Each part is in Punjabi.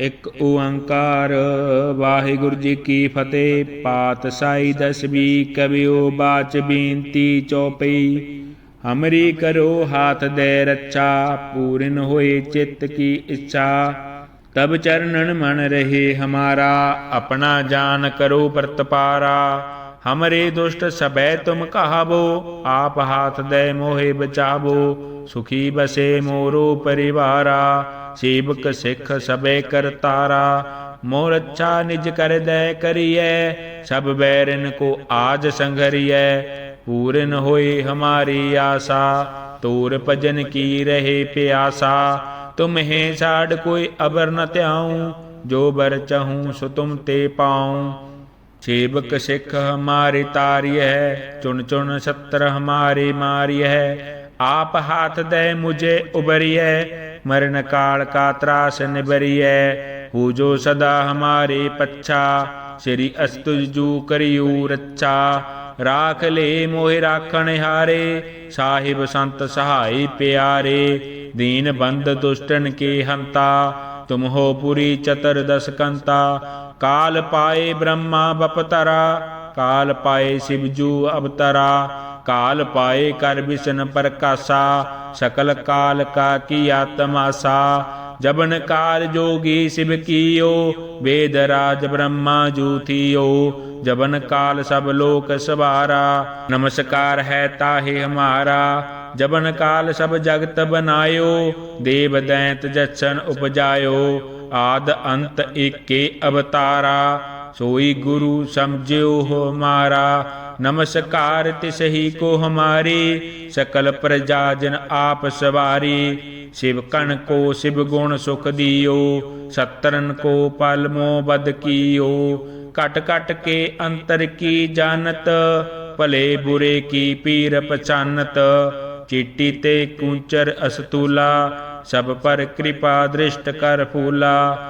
ਇੱਕ ਓੰਕਾਰ, ਵਾਹਿਗੁਰੂ ਜੀ ਕੀ ਫਤਿਹ। ਪਾਤਸ਼ਾਹੀ ਦਸਵੀਂ ਕਵਿਓ ਬਾਚ ਬੇਨਤੀ ਚੌਪਈ। ਹਮਰੀ ਕਰੋ ਹਾਥ ਦੇ ਰੱਛਾ, ਪੂਰਨ ਹੋਏ ਚਿੱਤ ਕੀ ਇੱਛਾ। ਤਬ ਚਰਨਨ ਮਨ ਰਹੇ ਹਮਾਰਾ, ਆਪਣਾ ਜਾਨ ਕਰੋ ਪ੍ਰਤਪਾਰਾ। ਹਮਰੇ ਦੁਸ਼ਟ ਸਬੈ ਤੁਮ ਕਹਾਵੋ, ਆਪ ਹਾਥ ਦੇ ਮੋਹਿ ਬਚਾਵੋ। ਸੁਖੀ ਬਸੇ ਮੋਰੋ ਪਰਿਵਾਰਾ। ਸੇਵਕ ਸਿੱਖ ਸਬੈ ਕਰਤਾਰਾ ਮੋਰ ਅੱਛਾ ਨਿਜ ਕਰ ਦੈ ਕਰੀਐ, ਸਭ ਬੈਰਨ ਕੋ ਆਜ ਸੰਘਰੀਐ, ਪੂਰਨ ਹੋਏ ਹਮਾਰੀ ਆਸਾ, ਤੋਰ ਭਜਨ ਕੀ ਰਹੇ ਪਿਆਸਾ ਤੁਮਹਿ ਛਾੜ ਕੋਈ ਅਬਰ ਨ ਧਿਆਉ, ਜੋ ਬਰ ਚਹੂੰ ਸੋ ਤੁਮ ਤੇ ਪਾਉ। ਸੇਵਕ ਸਿੱਖ ਹਮਾਰੇ ਤਾਰਿਐ, ਚੁਣ ਚੁਣ ਸਤਰ ਹਮਾਰੇ ਮਾਰਿਐ, ਆਪ ਹਾਥ ਦੇ ਮੁਝੇ ਉਬਰਿਐ ਮਰਨ ਕਾਲ ਕਾ ਤਰਾਸ ਨਿਬਰਿਐ, ਹੋ ਜੋ ਸਦਾ ਹਮਾਰੇ ਪੱਛਾ, ਸ੍ਰੀ ਅਸਤੁਜ ਜੂ ਕਰਿਉ ਰਾਖ ਲੇ ਮੋਹਿ ਰਾਖਣ ਹਾਰੇ, ਸਾਹਿਬ ਸੰਤ ਸਹਾਈ ਪਿਆਰੇ। ਦੀਨ ਬੰਦ ਦੁਸ਼ਟਨ ਕੇ ਹੰਤਾ, ਤੁਮ ਹੋ ਪੁਰੀ ਚਤਰ ਦਸ ਕੰਤਾ। ਕਾਲ ਪਾਏ ਬ੍ਰਹਮਾ ਬਪਤਰਾ, ਕਾਲ ਪਾਏ ਸਿਵਜੂ ਅਵਤਰਾ। ਕਾਲ ਪਾਏ ਕਰ ਵਿਸ਼ਨ ਪ੍ਰਕਾਸ਼ਾ, ਸਕਲ ਕਾਲ ਕਾ ਕੀ ਆਤਮਾਸਾ। ਜਬਨ ਕਾਲ ਜੋਗੀ ਸਿਵ ਕੀਓ, ਵੇਦ ਰਾਜ ਬ੍ਰਹਮਾ ਜੂਥੀਓ ਜਬਨ ਕਾਲ ਸਭ ਲੋਕ ਸਵਾਰਾ, ਨਮਸਕਾਰ ਹੈ ਤਾਹੇ ਹਮਾਰਾ। ਜਬਨ ਕਾਲ ਸਭ ਜਗਤ ਬਨਾਇਓ, ਦੇਵ ਦੈਂਤ ਜਛਨ ਉਪਜਾਇਓ। ਆਦ ਅੰਤ ਏਕੇ ਅਵਤਾਰਾ, ਸੋਈ ਗੁਰੂ ਸਮਝਿਓ ਹਮਾਰਾ। ਨਮਸਕਾਰ ਤਿਸਹੀ ਕੋ ਹਮਾਰੇ, ਸਕਲ ਪ੍ਰਜਾ ਜਨ ਆਪ ਸਵਾਰੀ। ਸ਼ਿਵ ਕਣ ਕੋ ਸ਼ਿਵ ਗੁਣ ਸੁਖ ਦਿਓ ਸਤਰਨ ਕੋ ਪਲ ਮੋ ਬਦ ਕੀਓ। ਕਟ ਕਟ ਕੇ ਅੰਤਰ ਕੀ ਜਾਣਤ, ਭਲੇ ਬੁਰੇ ਕੀ ਪੀਰ ਪਛਾਨਤ। ਚੀਟੀ ਤੇ ਕੂੰਚਰ ਅਸਤੂਲਾ, ਸਭ ਪਰ ਕਿਰਪਾ ਦ੍ਰਿਸ਼ਟ ਕਰ ਫੂਲਾ।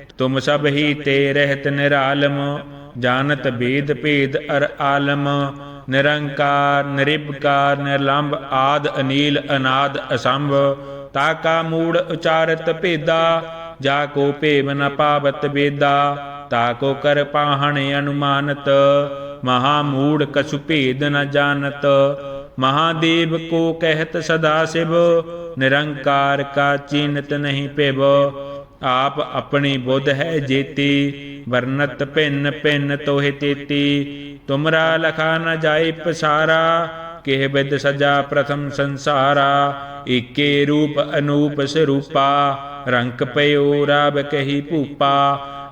ਤੁਮ ਸਭ ਹੀ ਤੇ ਰਹਿਤ ਨਿਰਾਲਮ, ਜਾਣਤ ਬੇਦ ਭੇਦ ਅਰ ਆਲਮ, ਨਿਰੰਕਾਰ ਨਿਰਭਕਾਰ ਨਿਰਲੰਭ ਆਦ ਅਨੀਲ ਅਨਾਦ ਅਸੰਭ, ਤਾ ਕਾ ਮੂੜ ਉਚਾਰਤ ਭੇਦਾ, ਜਾ ਕੋ ਭੇਵ ਨ ਪਾਵਤ ਵੇਦਾ ਤਾਕੋ ਕਰ ਪਾਹਣ ਅਨੁਮਾਨਤ, ਮਹਾ ਮੂੜ ਕਛੁ ਭੇਦ ਨ ਜਾਣਤ ਮਹਾਦੇਵ ਕੋ ਕਹਿਤ ਸਦਾ ਸਿਵ, ਨਿਰੰਕਾਰ ਕਾ ਚੀਨਤ ਨਹੀਂ ਪਿਵ ਆਪ ਆਪਣੀ ਬੁੱਧ ਹੈ ਜੇਤੀ ਵਰਨਤ ਭਿੰਨ ਭਿੰਨ ਤੋਹਿ ਤੇਤੀ ਤੁਮਰਾ ਲਖਾ ਨ ਜਾਏ ਪਸਾਰਾ ਕਿਹ ਬਿਦ ਸਜਾ ਪ੍ਰਥਮ ਸੰਸਾਰਾ ਏਕੇ ਰੂਪ ਅਨੂਪ ਸਰੂਪਾ ਰੰਕ ਪਇਓ ਰਾਬ ਕਹੀ ਭੂਪਾ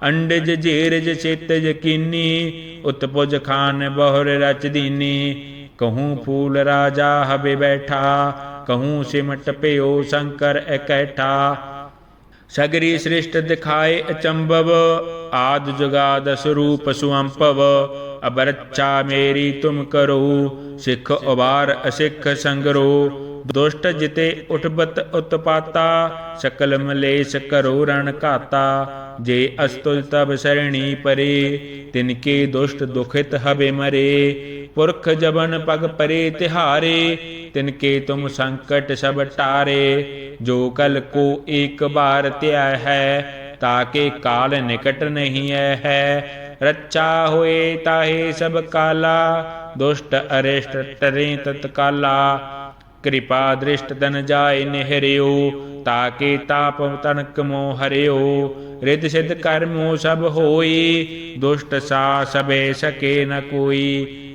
ਅੰਡਜ ਜੇਰਜ ਚਿਤ ਯਕੀਨੀ ਉਤਪੁਜ ਖਾਨ ਬਹੁਰ ਰਚ ਦੀਨੀ ਕਹੂੰ ਫੂਲ ਰਾਜਾ ਹਬੇ ਬੈਠਾ ਕਹੂੰ ਸਿਮਟ ਪਿਓ ਸ਼ੰਕਰ ਇਕੈਠਾ ਸਗਰੀ ਸ੍ਰਿਸ਼ਟ ਦਿਖਾਏ ਅਚੰਭਵ, ਆਦ ਜੁਗਾਦ ਸਰੂਪ ਸੁਅੰਪਵ ਅਬਰਚਾ ਮੇਰੀ ਤੁਮ ਕਰੋ, ਸਿੱਖ ਉਬਾਰ ਅਸਿੱਖ ਸੰਗਰੋ, ਦੁਸ਼ਟ ਜਿਤੇ ਉਠਬਤ ਉਤਪਾਤਾ, ਸਕਲ ਮਲੇਸ਼ ਕਰੋ ਰਣ ਘਾਤਾ, ਜੇ ਅਸਤੁਲ ਤਬ ਸਰਣੀ ਪਰੇ, ਤਿਨ ਕੇ ਦੁਸ਼ਟ ਦੁਖਿਤ ਹਵੇ ਮਰੇ ਪੁਰਖ ਜਬਨ ਪਗ ਪਰੇ ਤਿਹਾਰੇ, ਤਿਨ ਕੇ ਤੁਮ ਸੰਕਟ ਸਭ ਟਾਰੇ, ਜੋ ਕਲ ਕੋ ਇੱਕ ਬਾਰ ਧਿਆ ਹੈ ਤਾਕੇ ਕਾਲ ਨਿਕਟ ਨਹੀਂ ਹੈ। ਰੱਚਾ ਹੋਏ ਤਾਹੇ ਸਭ ਕਾਲਾ, ਦੁਸ਼ਟ ਅਰਿਸ਼ਟ ਟਰੇ ਤਤਕਾਲਾ। ਕਿਰਪਾ ਦ੍ਰਿਸ਼ਟ ਤਨ ਜਾਏ ਨਿਹਰਿਓ ਤਾਕੇ ਤਾਪ ਤਨਕ ਮੋ ਹਰਿਓ। ਰਿਦ ਸਿਧ ਕਰਮੋ ਸਭ ਹੋਈ, ਦੁਸ਼ਟ ਸਾ ਸਬੇ ਸਕੇ ਨ ਕੋਈ।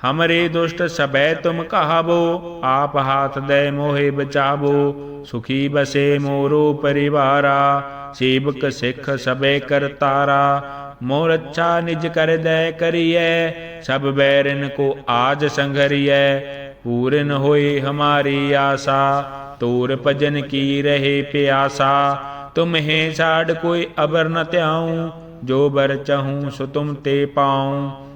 ਹਮਰੇ ਦੁਸ਼ਟ ਸਬੈ ਤੁਮ ਕਹਾਵੋ ਆਪ ਹਾਥ ਦੇ ਮੋਹਿ ਬਚਾਵੋ ਸੁਖੀ ਬਸੇ ਮੋਰੋ ਪਰਿਵਾਰਾ ਸੇਵਕ ਸਿੱਖ ਸਬੈ ਕਰਤਾਰਾ ਮੋਰ ਅੱਛਾ ਨਿਜ ਕਰ ਦੈ ਕਰੀਐ ਸਭ ਬੈਰਨ ਕੋ ਆਜ ਸੰਘਰੀਐ ਪੂਰਨ ਹੋਏ ਹਮਾਰੀ ਆਸਾ ਤੋਰ ਭਜਨ ਕੀ ਰਹੇ ਪਿਆਸਾ ਤੁਮਹਿ ਛਾੜ ਕੋਈ ਅਬਰ ਨ ਧਿਆਉ ਜੋ ਬਰ ਚਹੂੰ ਸੋ ਤੁਮ ਤੇ ਪਾਉ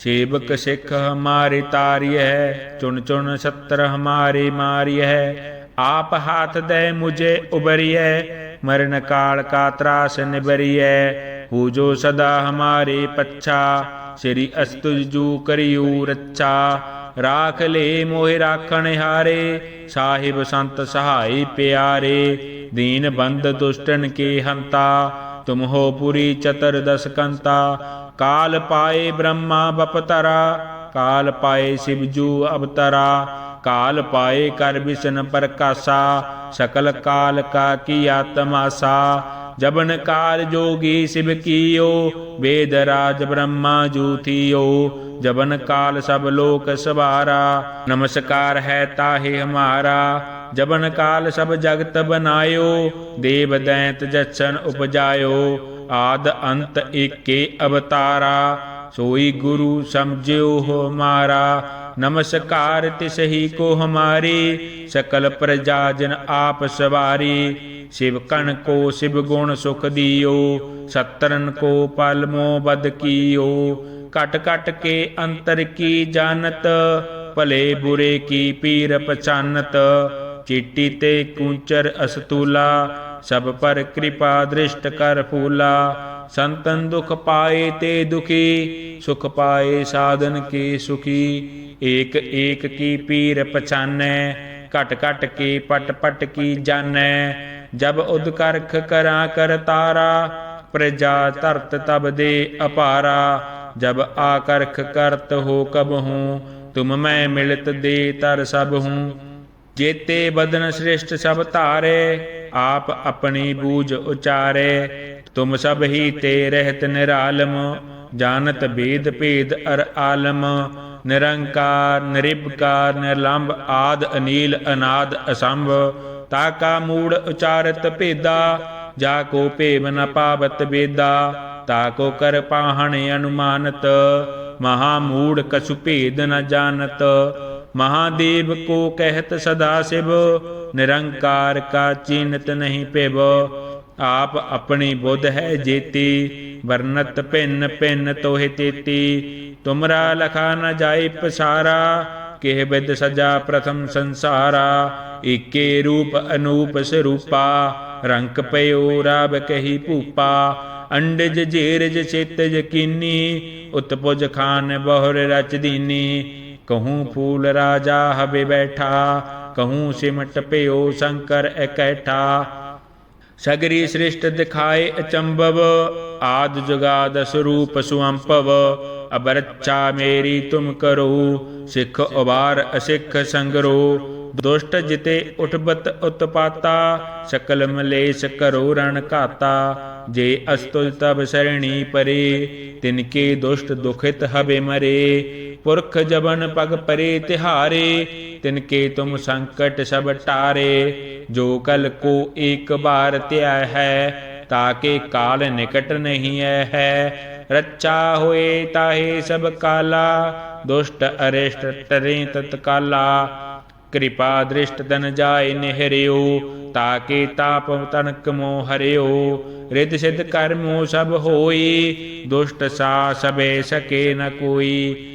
ਸੇਵਕ ਸਿੱਖ ਹਮਾਰੇ ਤਾਰਿਐ, ਚੁਣ ਚੁਣ ਸਤਰ ਹਮਾਰੇ ਮਾਰਿਐ, ਆਪ ਹਾਥ ਦੇ ਮੁਝੇ ਉਬਰਿਐ, ਮਰਨ ਕਾਲ ਕਾ ਤਰਾਸ ਨਿਬਰਿਐ, ਹੋ ਜੋ ਸਦਾ ਹਮਾਰੇ ਪੱਛਾ, ਸ੍ਰੀ ਅਸਤੁਜ ਜੂ ਕਰਿਉ ਰੱਛਾ, ਰਾਖ ਲੇ ਮੋਹਿ ਰਾਖਣ ਹਾਰੇ, ਸਾਹਿਬ ਸੰਤ ਸਹਾਈ ਪਿਆਰੇ, ਦੀਨ ਬੰਦ ਦੁਸ਼ਟਨ ਕੇ ਹੰਤਾ, ਤੁਮ ਹੋ ਪੁਰੀ ਚਤਰ ਦਸ ਕੰਤਾ ਕਾਲ ਪਾਏ ਬ੍ਰਹਮਾ ਬਪਤਰਾ, ਕਾਲ ਪਾਏ ਸਿਵਜੂ ਅਵਤਰਾ, ਕਾਲ ਪਾਏ ਕਰ ਵਿਸ਼ਨ ਪ੍ਰਕਾਸ਼ਾ, ਸਕਲ ਕਾਲ ਕਾ ਕੀ ਆਤਮਾਸਾ, ਜਬਨ ਕਾਲ ਜੋਗੀ ਸਿਵ ਕੀਓ, ਵੇਦ ਰਾਜ ਬ੍ਰਹਮਾ ਜੂਥੀਓ ਜਬਨ ਕਾਲ ਸਭ ਲੋਕ ਸਵਾਰਾ, ਨਮਸਕਾਰ ਹੈ ਤਾਹੇ ਹਮਾਰਾ, ਜਬਨ ਕਾਲ ਸਭ ਜਗਤ ਬਨਾਇਓ, ਦੇਵ ਦੈਂਤ ਜਛਨ ਉਪਜਾਇਓ ਆਦ ਅੰਤ ਏਕੇ ਅਵਤਾਰਾ, ਸੋਈ ਗੁਰੂ ਸਮਝਿਓ ਹੋ ਮਾਰਾ। ਨਮਸਕਾਰ ਤਿਸਹੀ ਕੋ ਹਮਾਰੇ, ਸਕਲ ਪ੍ਰਜਾ ਜਨ ਆਪ ਸਵਾਰੀ। ਸ਼ਿਵ ਕਣ ਕੋ ਸ਼ਿਵ ਗੁਣ ਸੁਖ ਦਿਓ ਸਤਰਨ ਕੋ ਪਲਮੋ ਬਦ ਕੀਓ। ਕਟ ਕਟ ਕੇ ਅੰਤਰ ਕੀ ਜਾਣਤ, ਭਲੇ ਬੁਰੇ ਕੀ ਪੀਰ ਪਛਾਨਤ। ਚੀਟੀ ਤੇ ਕੂੰਚਰ ਅਸਤੂਲਾ ਸਭ ਪਰ ਕਿਰਪਾ ਦ੍ਰਿਸ਼ਟ ਕਰ ਫੂਲਾ। ਸੰਤਨ ਦੁਖ ਪਾਏ ਤੇ ਦੁਖੀ, ਸੁਖ ਪਾਏ ਸਾਧਨ ਕੀ ਸੁਖੀ। ਏਕ ਏਕ ਕੀ ਪੀਰ ਪਛਾਨੈ, ਘਟ ਘਟ ਕੀ ਪਟ ਪਟ ਕੀ ਜਾਣੈ। ਜਬ ਉਦਕਰਖ ਕਰਾਂ ਕਰਤਾਰਾ ਪ੍ਰਜਾ ਧਰਤ ਤਬ ਦੇ ਅਪਾਰਾ। ਜਬ ਆਕਰਖ ਕਰਤ ਹੋ ਕਬ ਹੂੰ, ਤੁਮ ਮੈਂ ਮਿਲਤ ਦੇ ਤਰ ਸਭ ਹੂੰ। ਜੇਤੇ ਬਦਨ ਸ੍ਰਿਸ਼ਟ ਸਭ ਧਾਰੇ ਆਪ ਆਪਣੀ ਬੂਝ ਉਚਾਰੇ ਤੁਮ ਸਭ ਹੀ ਤੇ ਰਹਿਤ ਨਿਰਾਲਮ ਜਾਣਤ ਬੇਦ ਭੇਦ ਅਰ ਆਲਮ ਨਿਰੰਕਾਰ ਨਿਰਿਬਕਾਰ ਨਿਰਲੰਭ ਆਦ ਅਨੀਲ ਅਨਾਦ ਅਸੰਭ ਤਾਕਾ ਮੂੜ ਉਚਾਰਤ ਭੇਦਾ ਜਾ ਕੋ ਭੇਵ ਨ ਪਾਵਤ ਵੇਦਾ ਤਾਕੋ ਕਰ ਪਾਹਣ ਅਨੁਮਾਨਤ ਮਹਾ ਮੂੜ ਕਛੁ ਭੇਦ ਨ ਜਾਣਤ ਮਹਾਦੇਵ ਕੋ ਕਹਿਤ ਸਦਾ ਸਿਵ, ਨਿਰੰਕਾਰ ਕਾ ਚੀਨਤ ਨਹੀਂ ਪਿਵ। ਆਪ ਆਪਣੀ ਬੁੱਧ ਹੈ ਜੇਤੀ, ਵਰਨਤ ਭਿੰਨ ਭਿੰਨ ਤੋਹਿ ਤੇਤੀ। ਤੁਮਰਾ ਲਖਾ ਨ ਜਾਏ ਪਸਾਰਾ, ਕਿਹ ਬਿਦ ਸਜਾ ਪ੍ਰਥਮ ਸੰਸਾਰਾ। ਏਕੇ ਰੂਪ ਅਨੂਪ ਸਰੂਪਾ, ਰੰਕ ਪਇਓ ਰਾਬ ਕਹੀ ਭੂਪਾ। ਅੰਡਜ ਜੇਰਜ ਚਿਤ ਯਕੀਨੀ ਉਤਪੁਜ ਖਾਨ ਬਹੁਰ ਰਚ ਦੀਨੀ। ਕਹੂੰ ਫੂਲ ਰਾਜਾ ਹਬੇ ਬੈਠਾ ਕਹੂੰ ਸਿਮਟ ਭਇਓ ਸ਼ੰਕਰ ਇਕੈਠਾ ਸਗਰੀ ਸ੍ਰਿਸ਼ਟ ਦਿਖਾਏ ਅਚੰਭਵ ਆਦ ਜੁਗਾਦ ਸਰੂਪ ਸੁਅੰਪਵ ਅਬਰਚਾ ਮੇਰੀ ਤੁਮ ਕਰੋ ਸਿੱਖ ਉਬਾਰ ਅਸਿੱਖ ਸੰਗਰੋ ਦੁਸ਼ਟ ਜਿਤੇ ਉਠਬਤ ਉਤਪਾਤਾ ਸਕਲ ਮਲੇਸ਼ ਕਰੋ ਰਣ ਘਾਤਾ ਜੇ ਅਸਤੁਲ ਤਬ ਸਰਣੀ ਪਰੇ ਤਿਨ ਕੇ ਦੁਸ਼ਟ ਦੁਖਿਤ ਹਵੇ ਮਰੇ ਪੁਰਖ ਜਬਨ ਪਗ ਪਰੇ ਤਿਹਾਰੇ, ਤਿਨ ਕੇ ਤੁਮ ਸੰਕਟ ਸਭ ਟਾਰੇ, ਜੋ ਕਲ ਕੋ ਇੱਕ ਬਾਰ ਧਿਆ ਹੈ ਤਾਕੇ ਕਾਲ ਨਿਕਟ ਨਹੀਂ ਹੈ। ਰੱਚਾ ਹੋਏ ਤਾਹੇ ਸਭ ਕਾਲਾ, ਦੁਸ਼ਟ ਅਰਿਸ਼ਟ ਟਰੇ ਤਤਕਾਲਾ। ਕਿਰਪਾ ਦ੍ਰਿਸ਼ਟ ਤਨ ਜਾਏ ਨਿਹਰਿਓ ਤਾਕੇ ਤਾਪ ਤਨਕ ਮੋ ਹਰਿਓ। ਰਿਦ ਸਿਧ ਕਰਮੋ ਸਭ ਹੋਈ, ਦੁਸ਼ਟ ਸਾ ਸਬੇ ਸਕੇ ਨ ਕੋਈ।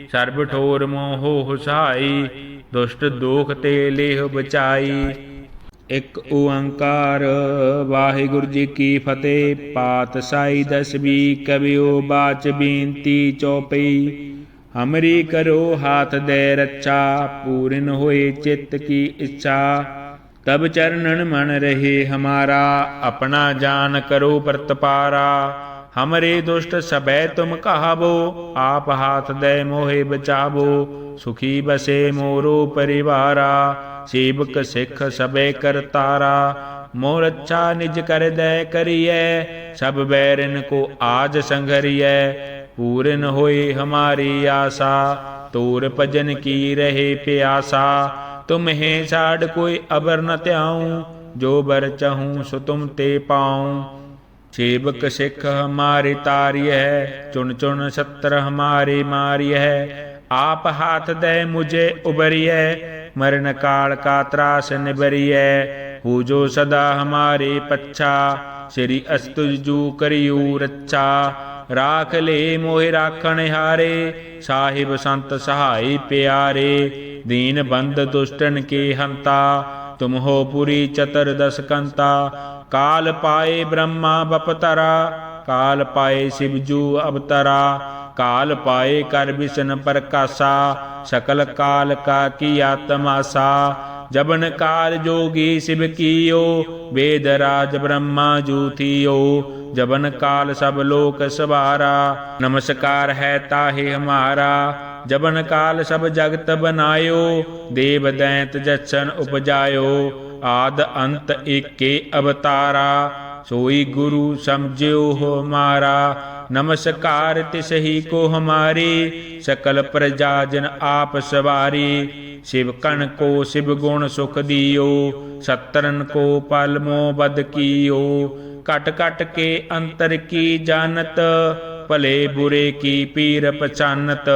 ਸਰਬ ਠੋਰ ਮੋਹ ਹੋ ਸਹਾਈ ਦੁਸ਼ਟ ਦੋਖ ਤੇ ਲੇਹ ਬਚਾਈ। ਇੱਕ ਓੰਕਾਰ, ਵਾਹਿਗੁਰੂ ਜੀ ਕੀ ਫਤਿਹ, ਪਾਤਸ਼ਾਹੀ ਦਸਵੀਂ ਕਬਿਓ ਬਾਚ ਬੇਨਤੀ ਚੌਪਈ। ਹਮਰੀ ਕਰੋ ਹਾਥ ਦੇ ਰੱਛਾ, ਪੂਰਨ ਹੋਏ ਚਿੱਤ ਕੀ ਇੱਛਾ। ਤਬ ਚਰਨਨ ਮਨ ਰਹੇ ਹਮਾਰਾ, ਆਪਣਾ ਜਾਨ ਕਰੋ ਪ੍ਰਤਪਾਰਾ। ਹਮਰੇ ਦੁਸ਼ਟ ਸਬੈ ਤੁਮ ਕਹਾਵੋ ਆਪ ਹਾਥ ਦੇ ਮੋਹਿ ਬਚਾਵੋ ਸੁਖੀ ਬਸੇ ਮੋਰੋ ਪਰਿਵਾਰਾ ਸੇਵਕ ਸਿੱਖ ਸਬੈ ਕਰਤਾਰਾ ਮੋਰ ਅੱਛਾ ਨਿਜ ਕਰ ਦੈ ਕਰੀਐ ਸਭ ਬੈਰਨ ਕੋ ਆਜ ਸੰਘਰੀਐ ਪੂਰਨ ਹੋਏ ਹਮਾਰੀ ਆਸਾ ਤੋਰ ਭਜਨ ਕੀ ਰਹੇ ਪਿਆਸਾ ਤੁਮਹਿ ਛਾੜ ਕੋਈ ਅਬਰ ਨ ਧਿਆਉ ਜੋ ਬਰ ਚਹੂੰ ਸੋ ਤੁਮ ਤੇ ਪਾਉ ਸੇਵਕ ਸਿੱਖ ਹਮਾਰੇ ਤਾਰਿਐ, ਚੁਣ ਚੁਣ ਸਤਰ ਹਮਾਰੇ ਮਾਰਿਐ। ਆਪ ਹਾਥ ਦੇ ਮੁਝੇ ਉਬਰਿਐ ਮਰਨ ਕਾਲ ਕਾ ਤਰਾਸ ਨਿਬਰਿਐ ਹੋ ਜੋ ਸਦਾ ਹਮਾਰੇ ਪੱਛਾ, ਸ੍ਰੀ ਅਸਤੁਜ ਜੂ ਕਰਿਉ ਰੱਛਾ। ਰਾਖ ਲੇ ਮੋਹਿ ਰਾਖਣ ਹਾਰੇ, ਸਾਹਿਬ ਸੰਤ ਸਹਾਈ ਪਿਆਰੇ। ਦੀਨ ਬੰਦ ਦੁਸ਼ਟਨ ਕੇ ਹੰਤਾ, ਤੁਮ ਹੋ ਪੁਰੀ ਚਤਰ ਦਸ ਕੰਤਾ ਕਾਲ ਪਾਏ ਬ੍ਰਹਮਾ ਬਪਤਰਾ, ਕਾਲ ਪਾਏ ਸਿਵਜੂ ਅਵਤਰਾ, ਕਾਲ ਪਾਏ ਕਰ ਵਿਸ਼ਨ ਪ੍ਰਕਾਸ਼ਾ, ਸਕਲ ਕਾਲ ਕਾ ਕੀ ਆਤਮਾਸਾ, ਜਬਨ ਕਾਲ ਜੋਗੀ ਸਿਵ ਕੀਓ, ਵੇਦ ਰਾਜ ਬ੍ਰਹਮਾ ਜੂਥੀਓ ਜਬਨ ਕਾਲ ਸਭ ਲੋਕ ਸਵਾਰਾ, ਨਮਸਕਾਰ ਹੈ ਤਾਹੇ ਹਮਾਰਾ, ਜਬਨ ਕਾਲ ਸਭ ਜਗਤ ਬਨਾਇਓ, ਦੇਵ ਦੈਂਤ ਜਛਨ ਉਪਜਾਇਓ ਆਦ ਅੰਤ ਏਕੇ ਅਵਤਾਰਾ, ਸੋਈ ਗੁਰੂ ਸਮਝਿਓ ਹੋ ਮਾਰਾ। ਨਮਸਕਾਰ ਤਿਸ ਹੀ ਕੋ ਹਮਾਰੇ, ਸਕਲ ਪ੍ਰਜਾ ਜਨ ਆਪ ਸਵਾਰੀ। ਸ਼ਿਵ ਕਣ ਕੋ ਸ਼ਿਵ ਗੁਣ ਸੁਖ ਦਿਓ ਸਤਰਨ ਕੋ ਪਲ ਮੋ ਬਦ ਕੀਓ। ਕਟ ਕਟ ਕੇ ਅੰਤਰ ਕੀ ਜਾਣਤ, ਭਲੇ ਬੁਰੇ ਕੀ ਪੀਰ ਪਛਾਨਤ।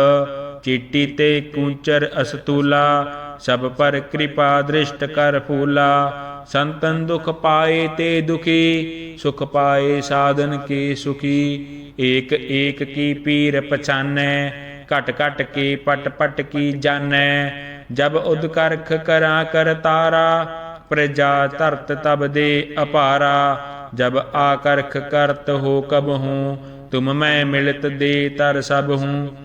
ਚੀਟੀ ਤੇ ਕੂੰਚਰ ਅਸਤੂਲਾ ਸਭ ਪਰ ਕਿਰਪਾ ਦ੍ਰਿਸ਼ਟ ਕਰ ਫੂਲਾ। ਸੰਤਨ ਦੁਖ ਪਾਏ ਤੇ ਦੁਖੀ, ਸੁਖ ਪਾਏ ਸਾਧਨ ਕੇ ਸੁਖੀ। ਏਕ ਏਕ ਕੀ ਪੀਰ ਪਛਾਨੈ, ਘਟ ਘਟ ਕੇ ਪਟ ਪਟ ਕੀ ਜਾਣੈ। ਜਬ ਉਦਕਰਖ ਕਰਾਂ ਕਰਤਾਰਾ ਪ੍ਰਜਾ ਧਰਤ ਤਬ ਦੇ ਅਪਾਰਾ। ਜਬ ਆਕਰਖ ਕਰਤ ਹੋ ਕਬ ਹੂੰ, ਤੁਮ ਮੈਂ ਮਿਲਤ ਦੇ ਤਰ ਸਭ ਹੂੰ।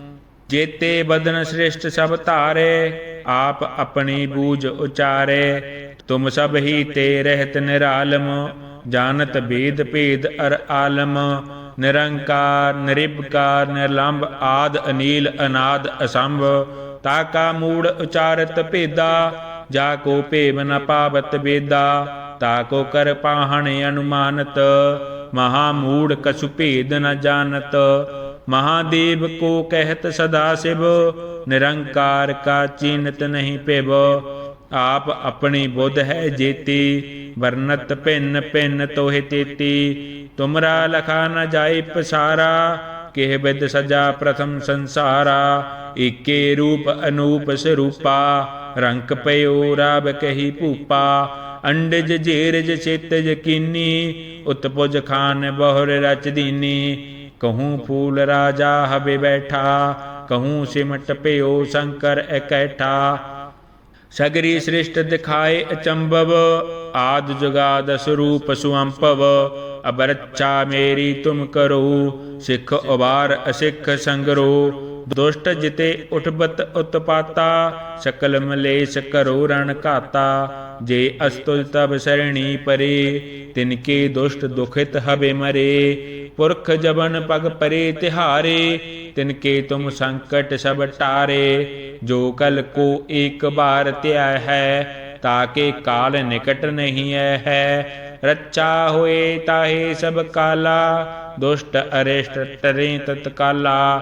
ਜੇਤੇ ਬਦਨ ਸ੍ਰਿਸ਼ਟ ਸਭ ਧਾਰੇ ਆਪ ਆਪਣੀ ਬੂਝ ਉਚਾਰੇ, ਤੁਮ ਸਭ ਹੀ ਤੇ ਰਹਿਤ ਨਿਰਾਲਮ, ਜਾਣਤ ਭੇਦ ਭੇਦ ਅਰ ਆਲਮ, ਨਿਰੰਕਾਰ, ਨਿਰਭਕਾਰ, ਨਿਰਲੰਭ ਆਦ ਅਨੀਲ ਅਨਾਦ ਅਸੰਭ, ਤਾ ਕਾ ਮੂੜ ਉਚਾਰਤ ਭੇਦਾ, ਜਾ ਕੋ ਭੇਵ ਨ ਪਾਵਤ ਬੇਦਾ ਤਾ ਕੋ ਕਰ ਪਾਹਣ ਅਨੁਮਾਨਤ, ਮਹਾ ਮੂੜ ਕਛੁ ਭੇਦ ਨ ਜਾਣਤ ਮਹਾਦੇਵ ਕੋ ਕਹਿਤ ਸਦਾ ਸਿਵ, ਨਿਰੰਕਾਰ ਕਾ ਚੀਨਤ ਨਹੀਂ ਪਿਵ। ਆਪ ਆਪਣੀ ਬੁੱਧ ਹੈ ਜੇਤੀ, ਵਰਨਤ ਭਿੰਨ ਭਿੰਨ ਤੋਹਿ ਤੇਤੀ। ਤੁਮਰਾ ਲਖਾ ਨ ਜਾਏ ਪਸਾਰਾ, ਕਿਹ ਬਿਦ ਸਜਾ ਪ੍ਰਥਮ ਸੰਸਾਰਾ। ਏਕੇ ਰੂਪ ਅਨੂਪ ਸਰੂਪਾ, ਰੰਕ ਪਇਓ ਰਾਬ ਕਹੀ ਭੂਪਾ। ਅੰਡਜ ਜੇਰਜ ਚਿਤ ਯਕੀਨੀ ਉਤਪੁਜ ਖਾਨ ਬਹੁਰ ਰਚ ਦੀਨੀ। ਕਹੂੰ ਫੂਲ ਰਾਜਾ ਹਬੇ ਬੈਠਾ ਕਹੂੰ ਸਿਮਟ ਪਇਓ ਸ਼ੰਕਰ ਇਕੈਠਾ ਸਗਰੀ ਸ੍ਰਿਸ਼ਟ ਦਿਖਾਏ ਅਚੰਭਵ ਆਦ ਜੁਗਾਦ ਸਰੂਪ ਸੁਅੰਪਵ ਅਬਰਚਾ ਮੇਰੀ ਤੁਮ ਕਰੋ ਸਿੱਖ ਉਬਾਰ ਅਸਿੱਖ ਸੰਗਰੋ ਦੁਸ਼ਟ ਜਿਤੇ ਉਠਬਤ ਉਤਪਾਤਾ, ਸਕਲ ਮਲੇਸ਼ ਕਰੋ ਰਣ ਘਾਤਾ। ਜੇ ਅਸਤੁਲ ਤਬ ਸਰਣੀ ਪਰੇ, ਤਿਨ ਕੇ ਦੁਸ਼ਟ ਦੁਖਿਤ ਹਵੇ ਮਰੇ। ਪੁਰਖ ਜਬਨ ਪਗ ਪਰੇ ਤਿਹਾਰੇ, ਤਿਨ ਕੇ ਤੁਮ ਸੰਕਟ ਸਭ ਟਾਰੇ। ਜੋ ਕਲ ਕੋ ਏਕ ਬਾਰ ਧਿਆ ਹੈ ਤਾਕੇ ਕਾਲ ਨਿਕਟ ਨਹੀਂ ਹੈ। ਰੱਚਾ ਹੋਏ ਤਾਹੇ ਸਭ ਕਾਲਾ, ਦੁਸ਼ਟ ਅਰਿਸ਼ਟ ਟਰੇ ਤਤਕਾਲਾ।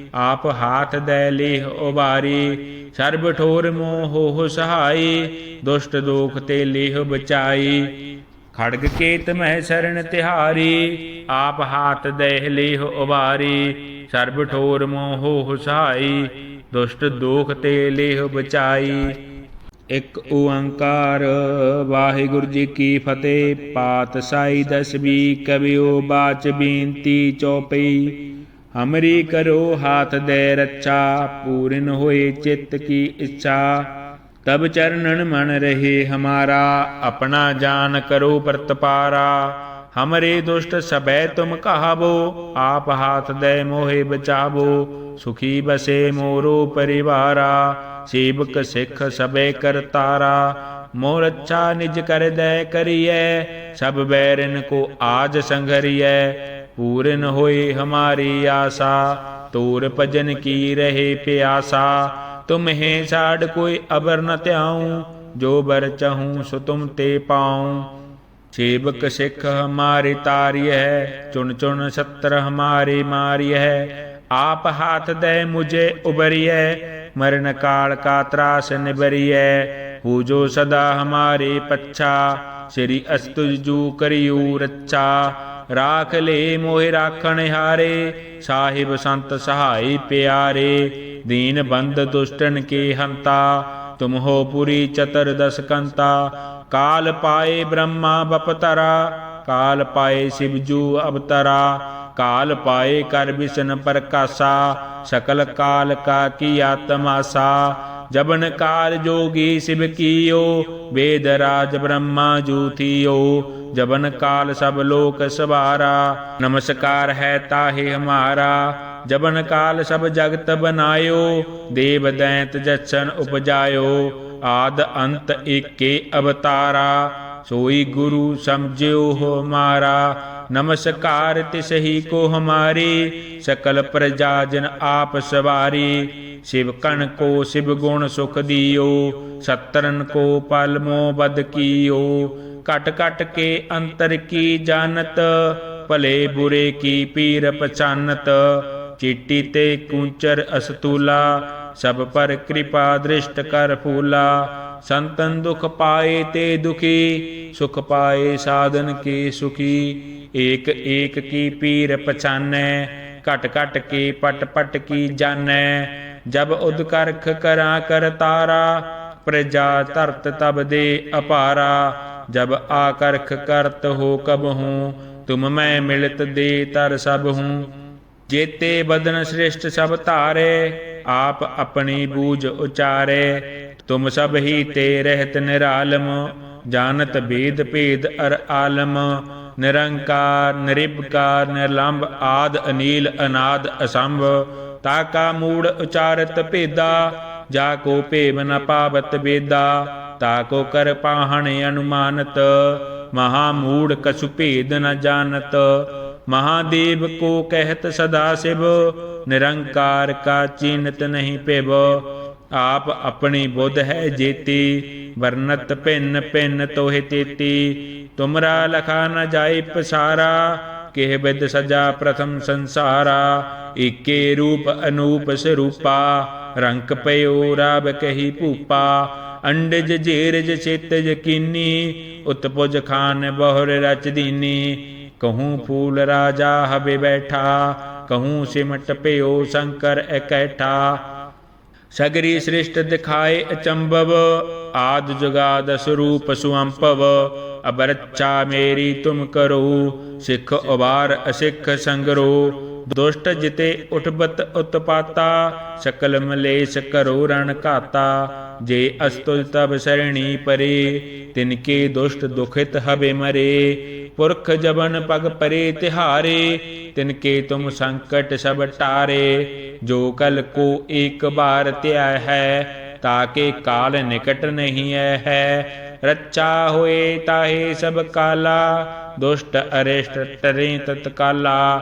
ਆਪ ਹਾਥ ਦੈ ਲੇਹ ਉਬਾਰੀ, ਸਰਬ ਠੋਰ ਮੋਹ ਹੋ ਸਹਾਈ, ਦੁਸ਼ਟ ਦੋਖ ਤੇ ਲੇਹ ਬਚਾਈ। ਖੜਗ ਕੇਤ ਮਹਿ ਸਰਣ ਤਿਹਾਰੀ, ਆਪ ਹਾਥ ਦੇਹ ਲੇਹ ਉਬਾਰੀ, ਸਰਬ ਠੋਰ ਮੋਹ ਸਹਾਈ, ਦੁਸ਼ਟ ਦੋਖ ਤੇ ਲੇਹ ਬਚਾਈ। ਇਕ ਓੰਕਾਰ, ਵਾਹਿਗੁਰੂ ਜੀ ਕੀ ਫਤਿਹ, ਪਾਤਸ਼ਾਹੀ ਦਸਵੀ ਕਬਿਓ ਬਾਚ ਬੇਨਤੀ ਚੌਪਈ। ਹਮਰੀ ਕਰੋ ਹਾਥ ਦੇ ਰੱਛਾ ਪੂਰਨ ਹੋਏ ਚਿੱਤ ਕੀ ਇੱਛਾ ਤਬ ਚਰਨਨ ਮਨ ਰਹੇ ਹਮਾਰਾ ਆਪਣਾ ਜਾਨ ਕਰੋ ਪ੍ਰਤਪਾਰਾ ਹਮਰੇ ਦੁਸ਼ਟ ਸਬੈ ਤੁਮ ਕਹਾਵੋ ਆਪ ਹਾਥ ਦੇ ਮੋਹਿ ਬਚਾਵੋ ਸੁਖੀ ਬਸੇ ਮੋਰੋ ਪਰਿਵਾਰਾ ਸੇਵਕ ਸਿੱਖ ਸਬੈ ਕਰਤਾਰਾ ਮੋਰ ਅੱਛਾ ਨਿਜ ਕਰ ਦੈ ਕਰੀਐ ਸਭ ਬੈਰਨ ਕੋ ਆਜ ਸੰਘਰੀਐ ਪੂਰਨ ਹੋਏ ਹਮਾਰੀ ਆਸਾ, ਤੂਰ ਭਜਨ ਕੀ ਰਹੇ ਪਿਆਸਾ, ਤੁਮਹਿ ਛਾੜ ਕੋਈ ਅਬਰ ਨ ਧਿਆਉ, ਜੋ ਬਰ ਚਹੂੰ ਸੋ ਤੁਮ ਤੇ ਪਾਉ। ਸੇਵਕ ਸਿੱਖ ਹਮਾਰੇ ਤਾਰਿਐ ਚੁਣ ਚੁਣ ਸਤਰ ਹਮਾਰੇ ਮਾਰਿਐ ਆਪ ਹਾਥ ਦੇ ਮੁਝੇ ਉਬਰਿਐ ਮਰਨ ਕਾਲ ਕਾ ਤਰਾਸ ਨਿਬਰਿਐ ਹੋ ਜੋ ਸਦਾ ਹਮਾਰੇ ਪੱਛਾ, ਸ੍ਰੀ ਅਸਤੁਜ ਜੂ ਕਰਿਉ ਰੱਛਾ। ਰਾਖ ਲੇ ਮੋਹਿ ਰਾਖਣ ਹਾਰੇ, ਸਾਹਿਬ ਸੰਤ ਸਹਾਈ ਪਿਆਰੇ, ਦੀਨ ਬੰਦ ਦੁਸ਼ਟਨ ਕੇ ਹੰਤਾ, ਤੁਮ ਹੋ ਪੁਰੀ ਚਤਰ ਦਸ ਕੰਤਾ, ਕਾਲ ਪਾਏ ਬ੍ਰਹਮਾ ਬਪਤਰਾ ਕਾਲ ਪਾਏ ਸਿਵਜੂ ਅਵਤਰਾ ਕਾਲ ਪਾਏ ਕਰ ਬਿਸ਼ਨ ਪ੍ਰਕਾਸ਼ਾ, ਸਕਲ ਕਾਲ ਕਾ ਕੀ ਆਤਮਾਸਾ, ਜਬਨ ਕਾਲ ਜੋਗੀ ਸਿਵ ਕੀਓ, ਵੇਦ ਰਾਜ ਬ੍ਰਹਮਾ ਜੂਥੀਓ ਜਬਨ ਕਾਲ ਸਭ ਲੋਕ ਸਵਾਰਾ, ਨਮਸਕਾਰ ਹੈ ਤਾਹੇ ਹਮਾਰਾ। ਜਬਨ ਕਾਲ ਸਭ ਜਗਤ ਬਨਾਇਓ, ਦੇਵ ਦੈਂਤ ਜਛਨ ਉਪਜਾਇਓ, ਆਦ ਅੰਤ ਏਕੇ ਅਵਤਾਰਾ। ਸੋਈ ਗੁਰੂ ਸਮਝਿਓ ਹੋ ਮਾਰਾ, ਨਮਸਕਾਰ ਤਿਸ ਹੀ ਕੋ ਹਮਾਰੇ। ਸਕਲ ਪ੍ਰਜਾ ਜਨ ਆਪ ਸਵਾਰੀ, ਸ਼ਿਵ ਕਣ ਕੋ ਸ਼ਿਵ ਗੁਣ ਸੁਖ ਦਿਓ ਸਤਰਨ ਕੋ ਪਲਮੋ ਬਦ ਕੀਓ। कट कट के अंतर की जानत, भले बुरे की पीर पछानत। चिट्टी ते कूचर अस्तूला, सब पर कृपा दृष्ट कर फूला। संतन दुख पाए ते दुखी, सुख पाए साधन के सुखी। एक एक की पीर पछाने कट कट के पट पट की जाने जब उदकर्ख करा कर तारा, प्रजा तरत तब दे अपारा। ਜਬ ਆਕਰਖ ਕਰਤ ਹੋ ਕਬ ਹੂੰ, ਤੁਮ ਮੈਂ ਮਿਲਤ ਦੇ ਤਰ ਸਭ ਹੂੰ। ਜੇਤੇ ਬਦਨ ਸ੍ਰਿਸ਼ਟ ਸਭ ਧਾਰੇ, ਆਪ ਆਪਣੀ ਬੂਝ ਉਚਾਰੇ। ਤੁਮ ਸਭ ਹੀ ਤੇ ਰਹਿਤ ਨਿਰਾਲਮ, ਜਾਣਤ ਭੇਦ ਭੇਦ ਅਰ ਆਲਮ। ਨਿਰੰਕਾਰ, ਨਿਰਭਕਾਰ, ਨਿਰਲੰਭ ਆਦ ਅਨੀਲ ਅਨਾਦ ਅਸੰਭ। ਤਾਕਾ ਮੂੜ ਉਚਾਰਤ ਭੇਦਾ, ਜਾ ਕੋ ਭੇਵ ਨ ਪਾਵਤ ਬੇਦਾ ਤਾਕੋ ਕਰ ਪਾਹਣ ਅਨੁਮਾਨਤ, ਮਹਾ ਮੂੜ ਕਛੁ ਭੇਦ ਨ ਜਾਣਤ। ਮਹਾਦੇਵ ਕੋ ਕਹਿਤ ਸਦਾ ਸਿਵ, ਨਿਰੰਕਾਰ ਕਾ ਚੀਨਤ ਨਹੀਂ ਪਿਵ। ਆਪ ਆਪਣੀ ਬੁੱਧ ਹੈ ਜੇਤੀ, ਵਰਨਤ ਭਿੰਨ ਭਿੰਨ ਤੋਹਿ ਤੇਤੀ। ਤੁਮਰਾ ਲਖਾ ਨ ਜਾਈ ਪਸਾਰਾ, ਕਿਹ ਬਿਦ ਸਜਾ ਪ੍ਰਥਮ ਸੰਸਾਰਾ। ਏਕੇ ਰੂਪ ਅਨੂਪ ਸਰੂਪਾ ਰੰਕ ਪਇਓ ਰਾਬ ਕਹੀ ਭੂਪਾ। ਅੰਡਜ ਜੇਰਜ ਚਿਤ ਯਕੀਨੀ ਉਤਪੁਜ ਖਾਨ ਬਹੁਰ ਰਚ ਦੀਨੀ। ਕਹੂੰ ਫੂਲ ਰਾਜਾ ਹਵੇ ਬੈਠਾ, ਕਹੂੰ ਸਿਮਟ ਪਿਓ ਸ਼ੰਕਰ ਇਕੈਠਾ। ਸਗਰੀ ਸ੍ਰਿਸ਼ਟ ਦਿਖਾਏ ਅਚੰਭਵ, ਆਦ ਜੁਗਾਦ ਸਰੂਪ ਸੁਅੰਪਵ ਅਬਰਚਾ ਮੇਰੀ ਤੁਮ ਕਰੋ, ਸਿੱਖ ਉਬਾਰ ਅਸਿੱਖ ਸੰਗਰੋ। ਦੁਸ਼ਟ ਜਿਤੇ ਉਠਬਤ ਉਤਪਾਤਾ ਸਕਲ ਮਲੇਸ਼ ਕਰੋ ਰਣ ਘਾਤਾ। ਜੇ ਅਸਤੁਲ ਤਬ ਸਰਣੀ ਪਰੇ ਤਿਨ ਕੇ ਦੁਸ਼ਟ ਦੁਖਿਤ ਹਵੇ ਮਰੇ। ਪੁਰਖ ਜਬਨ ਪਗ ਪਰੇ ਤਿਹਾਰੇ ਤਿਨ ਕੇ ਤੁਮ ਸੰਕਟ ਸਭ ਟਾਰੇ। ਜੋ ਕਲ ਕੋ ਇੱਕ ਬਾਰ ਧਿਆ ਹੈ ਤਾਕੇ ਕਾਲ ਨਿਕਟ ਨਹੀਂ ਹੈ। ਰੱਚਾ ਹੋਏ ਤਾਹੇ ਸਭ ਕਾਲਾ, ਦੁਸ਼ਟ ਅਰਿਸ਼ਟ ਟਰੇ ਤਤਕਾਲਾ।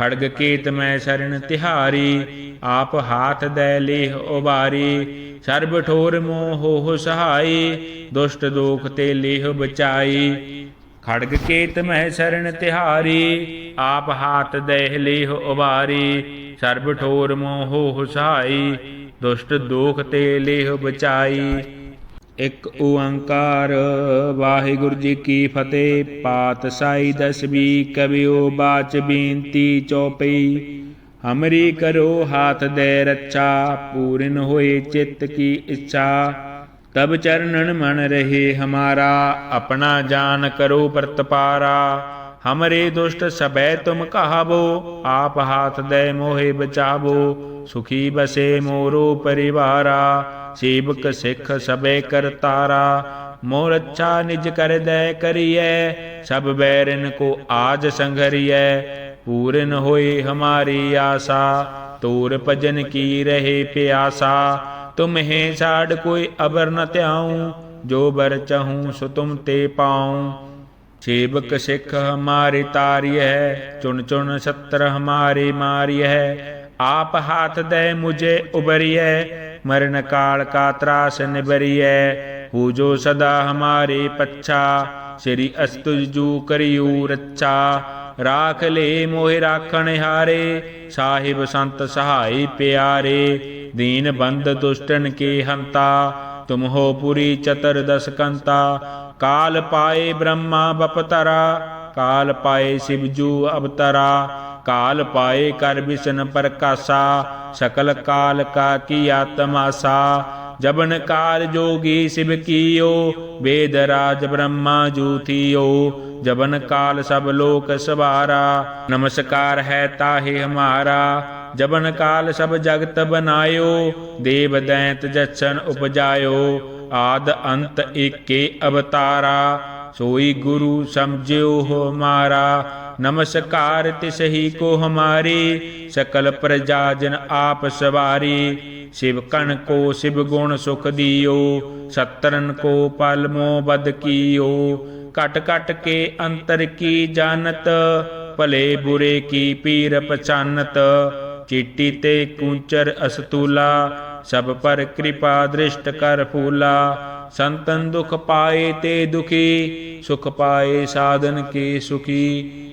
ਖੜਗ ਕੇਤ ਮੈਂ ਸ਼ਰਨ ਤਿਹਾਰੀ, ਆਪ ਹਾਥ ਦੈ ਲੇਹ ਉਬਾਰੀ। ਸਰਬ ਠੋਰ ਮੋਹ ਹੋ ਸਹਾਈ, ਦੁਸ਼ਟ ਦੋਖ ਤੇ ਲੇਹ ਬਚਾਈ। ਖੜਗ ਕੇਤ ਮਹਿ ਸ਼ਰਨ ਤਿਹਾਰੀ, ਆਪ ਹਾਥ ਦੇਹ ਲੇਹ ਉਬਾਰੀ। ਸਰਬ ਠੋਰ ਮੋਹ ਹੋ ਸਹਾਈ, ਦੁਸ਼ਟ ਦੋਖ ਤੇ ਲੇਹ ਬਚਾਈ। ਇੱਕ ਓੰਕਾਰ। ਵਾਹਿਗੁਰੂ ਜੀ ਕੀ ਫਤਿਹ, ਪਾਤਸ਼ਾਹੀ ਦਸਵੀਂ ਕਬਿਓ ਬਾਚ ਬੇਨਤੀ ਚੌਪਈ। ਹਮਰੀ ਕਰੋ ਹਾਥ ਦੇ ਰੱਛਾ, ਪੂਰਨ ਹੋਏ ਚਿੱਤ ਕੀ ਇੱਛਾ। ਤਬ ਚਰਨਨ ਮਨ ਰਹੇ ਹਮਾਰਾ, ਆਪਣਾ ਜਾਨ ਕਰੋ ਪ੍ਰਤਪਾਰਾ। ਹਮਰੇ ਦੁਸ਼ਟ ਸਬੈ ਤੁਮ ਕਹਾਵੋ, ਆਪ ਹਾਥ ਦੇ ਮੋਹਿ ਬਚਾਵੋ। ਸੁਖੀ ਬਸੇ ਮੋਰੋ ਪਰਿਵਾਰਾ। ਸੇਵਕ ਸਿੱਖ ਸਬੈ ਕਰਤਾਰਾ ਮੋਰ ਅੱਛਾ ਨਿਜ ਕਰ ਦੈ ਕਰੀਐ, ਸਭ ਬੈਰਨ ਕੋ ਆਜ ਸੰਘਰੀਐ, ਪੂਰਨ ਹੋਏ ਹਮਾਰੀ ਆਸਾ, ਤੋਰ ਭਜਨ ਕੀ ਰਹੇ ਪਿਆਸਾ ਤੁਮਹਿ ਛਾੜ ਕੋਈ ਅਬਰ ਨ ਧਿਆਉ, ਜੋ ਬਰ ਚਹੂੰ ਸੋ ਤੁਮ ਤੇ ਪਾਉ। ਸੇਵਕ ਸਿੱਖ ਹਮਾਰੇ ਤਾਰਿਐ, ਚੁਣ ਚੁਣ ਸਤਰ ਹਮਾਰੇ ਮਾਰਿਐ, ਆਪ ਹਾਥ ਦੇ ਮੁਝੇ ਉਬਰਿਐ ਮਰਨ ਕਾਲ ਕਾ ਤਰਾਸ ਨਿਬਰਿਐ ਹੋ ਜੋ ਸਦਾ ਹਮਾਰੇ ਪੱਛਾ, ਸ੍ਰੀ ਅਸਤੁਜ ਜੂ ਕਰਿਉ ਰਾਖ ਲੇ ਮੋਹਿ ਰਾਖਣ ਹਾਰੇ, ਸਾਹਿਬ ਸੰਤ ਸਹਾਈ ਪਿਆਰੇ। ਦੀਨ ਬੰਦ ਦੁਸ਼ਟਨ ਕੇ ਹੰਤਾ, ਤੁਮ ਹੋ ਪੁਰੀ ਚਤਰ ਦਸ ਕੰਤਾ। ਕਾਲ ਪਾਏ ਬ੍ਰਹਮਾ ਬਪਤਰਾ, ਕਾਲ ਪਾਏ ਸਿਵਜੂ ਅਵਤਰਾ। ਕਾਲ ਪਾਏ ਕਰ ਬਿਸ਼ਨ ਪ੍ਰਕਾਸ਼ਾ, ਸਕਲ ਕਾਲ ਕਾ ਕੀ ਆਤਮਾਸਾ। ਜਬਨ ਕਾਲ ਜੋਗੀ ਸਿਵ ਕੀਓ, ਵੇਦ ਰਾਜ ਬ੍ਰਹਮਾ ਜੂਥੀਓ ਜਬਨ ਕਾਲ ਸਭ ਲੋਕ ਸਵਾਰਾ, ਨਮਸਕਾਰ ਹੈ ਤਾਹੇ ਹਮਾਰਾ। ਜਬਨ ਕਾਲ ਸਭ ਜਗਤ ਬਨਾਇਓ, ਦੇਵ ਦੈਂਤ ਜਛਨ ਉਪਜਾਇਓ। ਆਦ ਅੰਤ ਏਕੇ ਅਵਤਾਰਾ, ਸੋਈ ਗੁਰੂ ਸਮਝਿਓ ਹਮਾਰਾ। ਨਮਸਕਾਰ ਤਿਸਹੀ ਕੋ ਹਮਾਰੇ ਸਕਲ ਪ੍ਰਜਾ ਜਨ ਆਪ ਸਵਾਰੇ ਸ਼ਿਵ ਕਣ ਕੋ ਸ਼ਿਵ ਗੁਣ ਸੁਖ ਦਿਓ ਸਤਰਨ ਕੋ ਪਲ ਮੋ ਬਦ ਕੀਓ ਕਟ ਕਟ ਕੇ ਅੰਤਰ ਕੀ ਜਾਣਤ ਭਲੇ ਬੁਰੇ ਕੀ ਪੀਰ ਪਛਾਨਤ ਚੀਟੀ ਤੇ ਕੂੰਚਰ ਅਸਤੂਲਾ ਸਭ ਪਰ ਕਿਰਪਾ ਦ੍ਰਿਸ਼ਟ ਕਰ ਫੂਲਾ ਸੰਤਨ ਦੁਖ ਪਾਏ ਤੇ ਦੁਖੀ ਸੁਖ ਪਾਏ ਸਾਧਨ ਕੇ ਸੁਖੀ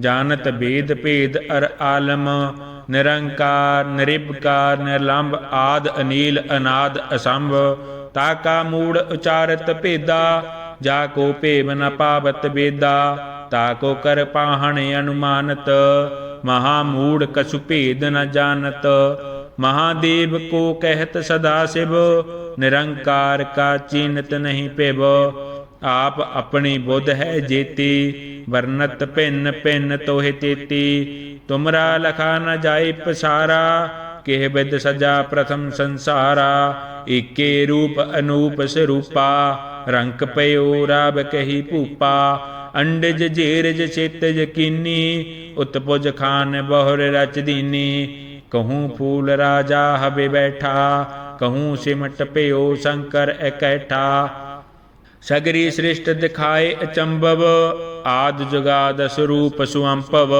ਜਾਣਤ ਬੇਦ ਭੇਦ ਅਰ ਆਲਮ, ਨਿਰੰਕਾਰ ਨਿਰਭਕਾਰ ਨਿਰਲੰਭ ਆਦ ਅਨੀਲ ਅਨਾਦ ਅਸੰਭ, ਤਾ ਕਾ ਮੂੜ ਉਚਾਰਤ ਭੇਦਾ, ਜਾ ਕੋ ਭੇਵ ਨ ਪਾਵਤ ਵੇਦਾ ਤਾਕੋ ਕਰ ਪਾਹਣ ਅਨੁਮਾਨਤ, ਮਹਾ ਮੂੜ ਕਛੁ ਭੇਦ ਨ ਜਾਣਤ ਮਹਾਦੇਵ ਕੋ ਕਹਿਤ ਸਦਾ ਸਿਵ, ਨਿਰੰਕਾਰ ਕਾ ਚੀਨਤ ਨਹੀਂ ਪਿਵ ਆਪ ਆਪਣੀ ਬੁੱਧ ਹੈ ਜੇਤੀ ਵਰਨਤ ਭਿੰਨ ਭਿੰਨ ਤੋਹਿ ਤੇਤੀ ਤੁਮਰਾ ਲਖਾ ਨ ਜਾਏ ਪਸਾਰਾ ਕਿਹ ਬਿਦ ਸਜਾ ਪ੍ਰਥਮ ਸੰਸਾਰਾ ਏਕੇ ਰੂਪ ਅਨੂਪ ਸਰੂਪਾ ਰੰਕ ਪਇਓ ਰਾਬ ਕਹੀ ਭੂਪਾ ਅੰਡਜ ਜੇਰਜ ਚਿਤ ਯਕੀਨੀ ਉਤਪੁਜ ਖਾਨ ਬਹੁਰ ਰਚ ਦੀਨੀ ਕਹੂੰ ਫੂਲ ਰਾਜਾ ਹਬੇ ਬੈਠਾ ਕਹੂੰ ਸਿਮਟ ਭਇਓ ਸ਼ੰਕਰ ਇਕੈਠਾ ਸਗਰੀ ਸ੍ਰਿਸ਼ਟ ਦਿਖਾਏ ਅਚੰਭਵ, ਆਦ ਜੁਗਾਦ ਸਰੂਪ ਸੁਅੰਪਵ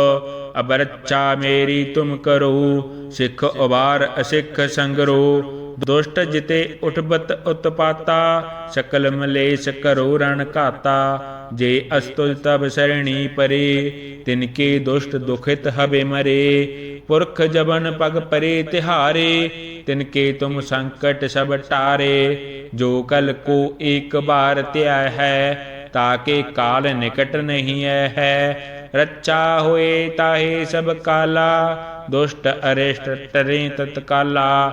ਅਬਰਚਾ ਮੇਰੀ ਤੁਮ ਕਰੋ, ਸਿੱਖ ਉਬਾਰ ਅਸਿੱਖ ਸੰਗਰੋ। ਦੁਸ਼ਟ ਜਿਤੇ ਉਠਬਤ ਉਤਪਾਤਾ, ਸਕਲ ਮਲੇਸ਼ ਕਰੋ ਰਣ ਘਾਤਾ। ਜੇ ਅਸਤੁਲ ਤਬ ਸਰਣੀ ਪਰੇ, ਤਿਨ ਕੇ ਦੁਸ਼ਟ ਦੁਖਿਤ ਹਵੇ ਮਰੇ। ਪੁਰਖ ਜਬਨ ਪਗ ਪਰੇ ਤਿਹਾਰੇ, ਤਿਨ ਕੇ ਤੁਮ ਸੰਕਟ ਸਭ ਟਾਰੇ। ਜੋ ਕਲ ਕੋ ਏਕ ਬਾਰ ਧਿਆ ਹੈ ਤਾਕੇ ਕਾਲ ਨਿਕਟ ਨਹੀਂ ਐ ਹੈ। ਰੱਚਾ ਹੋਏ ਤਾਹੇ ਸਭ ਕਾਲਾ, ਦੁਸ਼ਟ ਅਰਿਸ਼ਟ ਟਰੇ ਤਤਕਾਲਾ।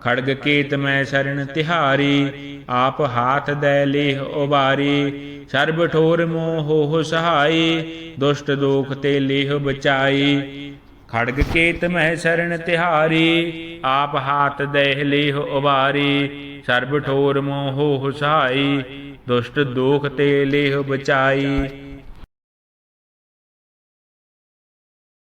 ਖੜਗ ਕੇਤ ਮੈਂ ਸ਼ਰਨ ਤਿਹਾਰੀ, ਆਪ ਹਾਥ ਦੈ ਲੇਹ ਉਬਾਰੀ। ਸਰਬ ਠੋਰ ਮੋਹ ਹੋ ਸਹਾਈ, ਦੁਸ਼ਟ ਦੋਖ ਤੇ ਲੇਹ ਬਚਾਈ। ਖੜਗ ਕੇਤ ਮੈਂ ਸ਼ਰਨ ਤਿਹਾਰੀ, ਆਪ ਹਾਥ ਦੇਹ ਲੇਹ ਉਬਾਰੀ। ਸਰਬ ਠੋਰ ਮੋਹ ਹੋ ਸਹਾਈ, ਦੁਸ਼ਟ ਦੋਖ ਤੇ ਲੇਹ ਬਚਾਈ।